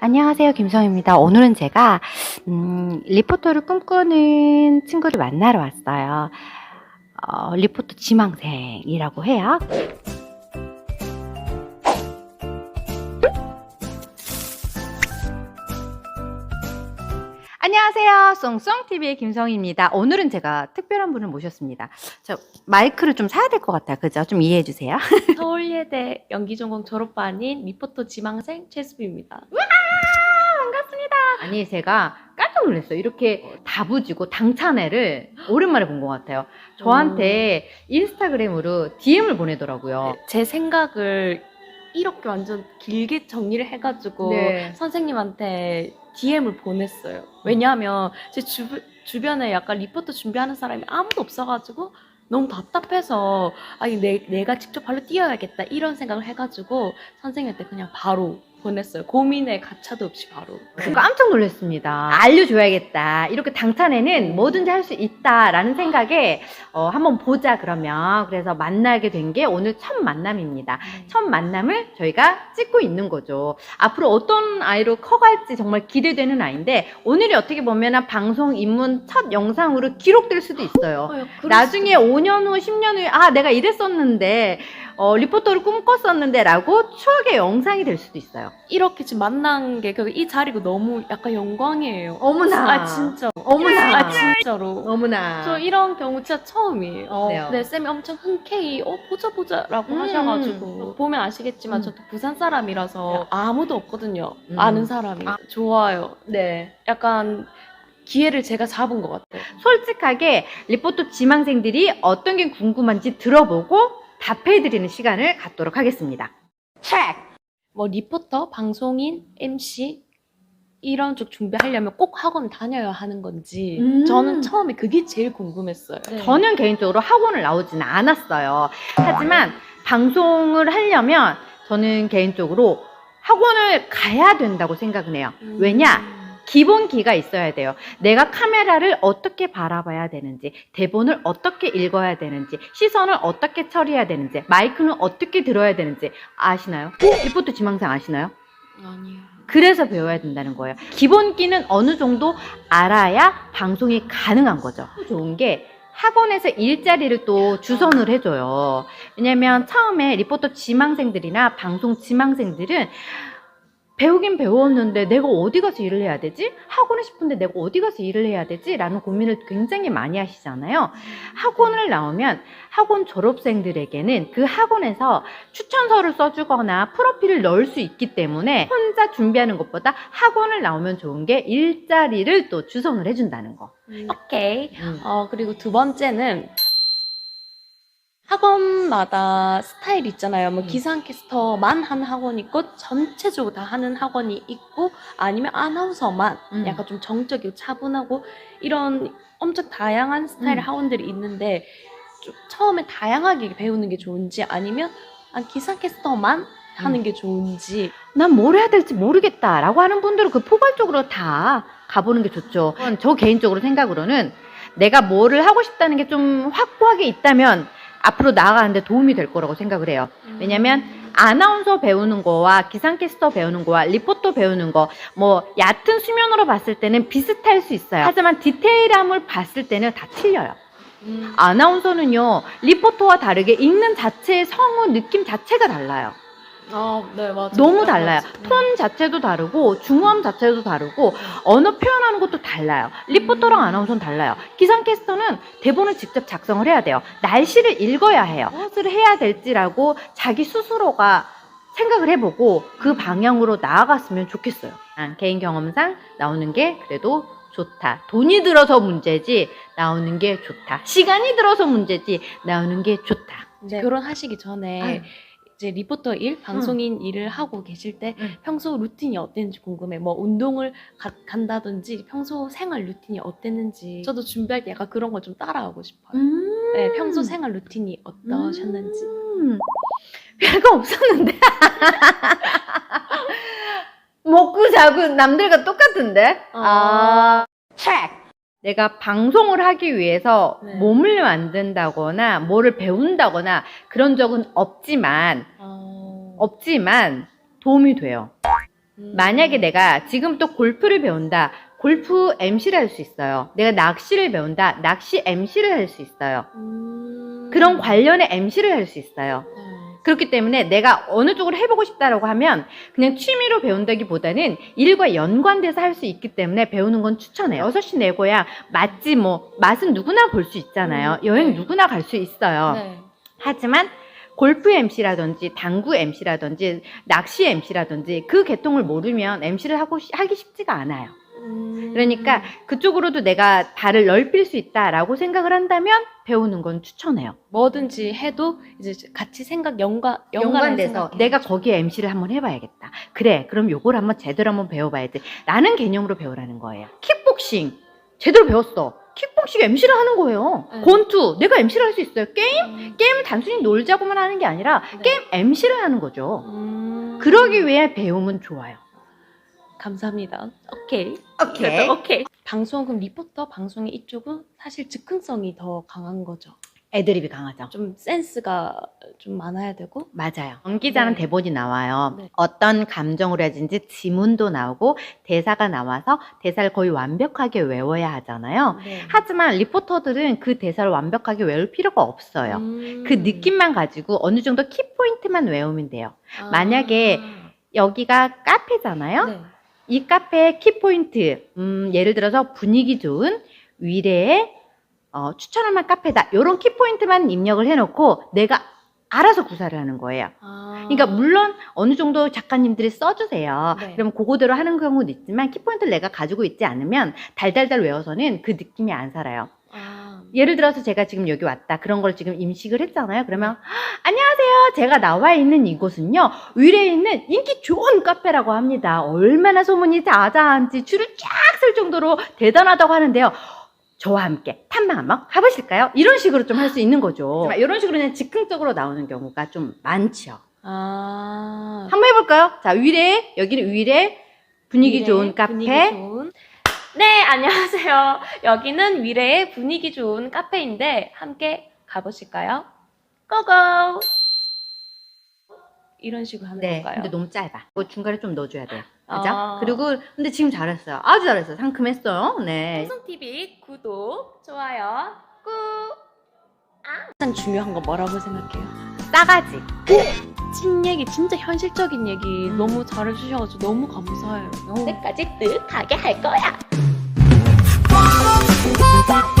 안녕하세요. 김성입니다. 오늘은 제가, 음, 리포터를 꿈꾸는 친구를 만나러 왔어요. 어, 리포터 지망생이라고 해요. 안녕하세요. 쏭쏭TV의 김성희입니다. 오늘은 제가 특별한 분을 모셨습니다. 저 마이크를 좀 사야 될 것 같아요. 그죠? 좀 이해해 주세요. 서울예대 연기전공 졸업반인 리포터 지망생 최수비입니다. 아니 제가 깜짝 놀랐어요. 이렇게 다부지고 당찬애를 오랜만에 본 것 같아요. 저한테 인스타그램으로 DM을 보내더라고요. 제 생각을 이렇게 완전 길게 정리를 해가지고 네. 선생님한테 DM을 보냈어요. 왜냐하면 제 주, 주변에 약간 리포터 준비하는 사람이 아무도 없어가지고 너무 답답해서 아니 내, 내가 직접 발로 뛰어야겠다 이런 생각을 해가지고 선생님한테 그냥 바로 보냈어요. 고민에 가차도 없이 바로. 그 깜짝 놀랐습니다. 알려줘야겠다. 이렇게 당찬에는 뭐든지 할 수 있다라는 생각에 어, 한번 보자 그러면 그래서 만나게 된 게 오늘 첫 만남입니다. 첫 만남을 저희가 찍고 있는 거죠. 앞으로 어떤 아이로 커갈지 정말 기대되는 아이인데 오늘이 어떻게 보면 방송 입문 첫 영상으로 기록될 수도 있어요. 어, 그럴 나중에 수도 5년 후, 10년 후에 아 내가 이랬었는데 어, 리포터를 꿈꿨었는데 라고 추억의 영상이 될 수도 있어요. 이렇게 지금 만난 게 이 자리가 너무 약간 영광이에요. 어머나. 아 진짜. 어머나. 아 진짜로. 어머나. 저 이런 경우 진짜 처음이에요. 어. 네, 쌤이 엄청 흔쾌히 어 보자 보자라고 음. 하셔가지고 보면 아시겠지만 음. 저도 부산 사람이라서 아무도 없거든요. 음. 아는 사람이 아. 좋아요. 네. 약간 기회를 제가 잡은 것 같아요. 솔직하게 리포터 지망생들이 어떤 게 궁금한지 들어보고 답해드리는 시간을 갖도록 하겠습니다. 체크! 뭐 리포터, 방송인, MC 이런 쪽 준비하려면 꼭 학원 다녀야 하는 건지 음. 저는 처음에 그게 제일 궁금했어요. 저는 개인적으로 학원을 나오지는 않았어요. 하지만 방송을 하려면 저는 개인적으로 학원을 가야 된다고 생각은 해요. 음. 왜냐? 기본기가 있어야 돼요. 내가 카메라를 어떻게 바라봐야 되는지, 대본을 어떻게 읽어야 되는지, 시선을 어떻게 처리해야 되는지, 마이크는 어떻게 들어야 되는지 아시나요? 리포트 지망생 아시나요? 아니요. 그래서 배워야 된다는 거예요. 기본기는 어느 정도 알아야 방송이 가능한 거죠. 좋은 게 학원에서 일자리를 또 주선을 해줘요. 왜냐면 처음에 리포터 지망생들이나 방송 지망생들은 배우긴 배웠는데 내가 어디 가서 일을 해야 되지? 하고는 싶은데 내가 어디 가서 일을 해야 되지? 라는 고민을 굉장히 많이 하시잖아요. 학원을 나오면 학원 졸업생들에게는 그 학원에서 추천서를 써주거나 프로필을 넣을 수 있기 때문에 혼자 준비하는 것보다 학원을 나오면 좋은 게 일자리를 또 주선을 해준다는 거. 오케이. 어, 그리고 두 번째는 학원마다 스타일 있잖아요. 뭐 음. 기상캐스터만 하는 학원이 있고 전체적으로 다 하는 학원이 있고 아니면 아나운서만 음. 약간 좀 정적이고 차분하고 이런 엄청 다양한 스타일의 음. 학원들이 있는데 좀 처음에 다양하게 배우는 게 좋은지 아니면 아, 기상캐스터만 하는 음. 게 좋은지 난 뭘 해야 될지 모르겠다라고 하는 분들은 그 포괄적으로 다 가보는 게 좋죠. 저 개인적으로 생각으로는 내가 뭐를 하고 싶다는 게 좀 확고하게 있다면 앞으로 나아가는데 도움이 될 거라고 생각을 해요. 왜냐면 아나운서 배우는 거와 기상캐스터 배우는 거와 리포터 배우는 거, 뭐 얕은 수면으로 봤을 때는 비슷할 수 있어요. 하지만 디테일함을 봤을 때는 다 틀려요. 음. 아나운서는요, 리포터와 다르게 읽는 자체의 성우 느낌 자체가 달라요. 아, 네, 맞아요. 너무 달라요. 맞아요. 톤 자체도 다르고, 중음 자체도 다르고, 언어 표현하는 것도 달라요. 리포터랑 아나운서는 달라요. 기상캐스터는 대본을 직접 작성을 해야 돼요. 날씨를 읽어야 해요. 무엇을 해야 될지라고 자기 스스로가 생각을 해보고 그 방향으로 나아갔으면 좋겠어요. 난 개인 경험상 나오는 게 그래도 좋다. 돈이 들어서 문제지 나오는 게 좋다. 시간이 들어서 문제지 나오는 게 좋다. 이제 결혼하시기 전에 아유. 이제 리포터 일, 방송인 일을 하고 계실 때 응. 평소 루틴이 어땠는지 궁금해. 뭐 운동을 가- 간다든지 평소 생활 루틴이 어땠는지 저도 준비할 때 약간 그런 걸 좀 따라하고 싶어요. 음. 네, 평소 생활 루틴이 어떠셨는지. 음, 별거 없었는데. 먹고 자고 남들과 똑같은데? 아, 체크! 내가 방송을 하기 위해서 네. 몸을 만든다거나 뭐를 배운다거나 그런 적은 없지만, 어... 없지만 도움이 돼요. 음. 만약에 내가 지금부터 골프를 배운다. 골프 MC를 할 수 있어요. 내가 낚시를 배운다. 낚시 MC를 할 수 있어요. 음. 그런 관련의 MC를 할 수 있어요. 네. 그렇기 때문에 내가 어느 쪽으로 해보고 싶다라고 하면 그냥 취미로 배운다기보다는 일과 연관돼서 할 수 있기 때문에 배우는 건 추천해요. 6시 내고야 맛집 뭐 맛은 누구나 볼 수 있잖아요. 음, 여행 네. 누구나 갈 수 있어요. 네. 하지만 골프 MC라든지 당구 MC라든지 낚시 MC라든지 그 계통을 모르면 MC를 하고 시- 하기 쉽지가 않아요. 음. 그러니까 그쪽으로도 내가 발을 넓힐 수 있다라고 생각을 한다면 배우는 건 추천해요. 뭐든지 해도 이제 같이 생각 연관 연관돼서 내가 거기에 MC를 한번 해봐야겠다. 그래, 그럼 요걸 한번 제대로 한번 배워봐야지. 라는 개념으로 배우라는 거예요. 킥복싱 제대로 배웠어. 킥복싱 MC를 하는 거예요. 네. 권투 내가 MC를 할 수 있어요. 게임 음. 게임은 단순히 놀자고만 하는 게 아니라 네. 게임 MC를 하는 거죠. 음. 그러기 위해 배움은 좋아요. 감사합니다. 오케이. 오케이. 오케이. 방송 그럼 리포터 방송의 이쪽은 사실 즉흥성이 더 강한 거죠. 애드립이 강하죠. 좀 센스가 좀 많아야 되고. 맞아요. 연기자는 네. 대본이 나와요. 네. 어떤 감정으로 해야지 지문도 나오고 대사가 나와서 대사를 거의 완벽하게 외워야 하잖아요. 네. 하지만 리포터들은 그 대사를 완벽하게 외울 필요가 없어요. 음. 그 느낌만 가지고 어느 정도 키포인트만 외우면 돼요. 아. 만약에 여기가 카페잖아요. 네. 이 카페의 키포인트, 음, 예를 들어서 분위기 좋은 위례의 어, 추천할 만한 카페다. 이런 키포인트만 입력을 해놓고 내가 알아서 구사를 하는 거예요. 아. 그러니까 물론 어느 정도 작가님들이 써주세요. 네. 그러면 그거대로 하는 경우도 있지만 키포인트를 내가 가지고 있지 않으면 달달달 외워서는 그 느낌이 안 살아요. 아. 예를 들어서 제가 지금 여기 왔다. 그런 걸 지금 임식을 했잖아요. 그러면 안녕하세요. 제가 나와 있는 이곳은요. 위례에 있는 인기 좋은 카페라고 합니다. 얼마나 소문이 자자한지 줄을 쫙 쓸 정도로 대단하다고 하는데요. 저와 함께 탐방 한번 가보실까요? 이런 식으로 좀 할 수 있는 거죠. 이런 식으로 그냥 즉흥적으로 나오는 경우가 좀 많죠. 아. 한번 해볼까요? 자, 위례, 여기는 위례, 분위기 위례, 좋은 카페. 분위기 좋은. 네, 안녕하세요. 여기는 위례의 분위기 좋은 카페인데 함께 가보실까요? 고고! 이런 식으로 하는 네, 건가요? 근데 너무 짧아. 이거 중간에 좀 넣어줘야 돼요. 그죠? 아. 그리고, 근데 지금 잘했어요. 아주 잘했어요. 상큼했어요. 네. 홍성TV 구독, 좋아요, 꾹! 아. 가장 중요한 건 뭐라고 생각해요? 싸가지. 찐 얘기, 진짜 현실적인 얘기 너무 잘해주셔가지고 너무 감사해요. 어. 때까지 뜩 가게 할 거야. Bye.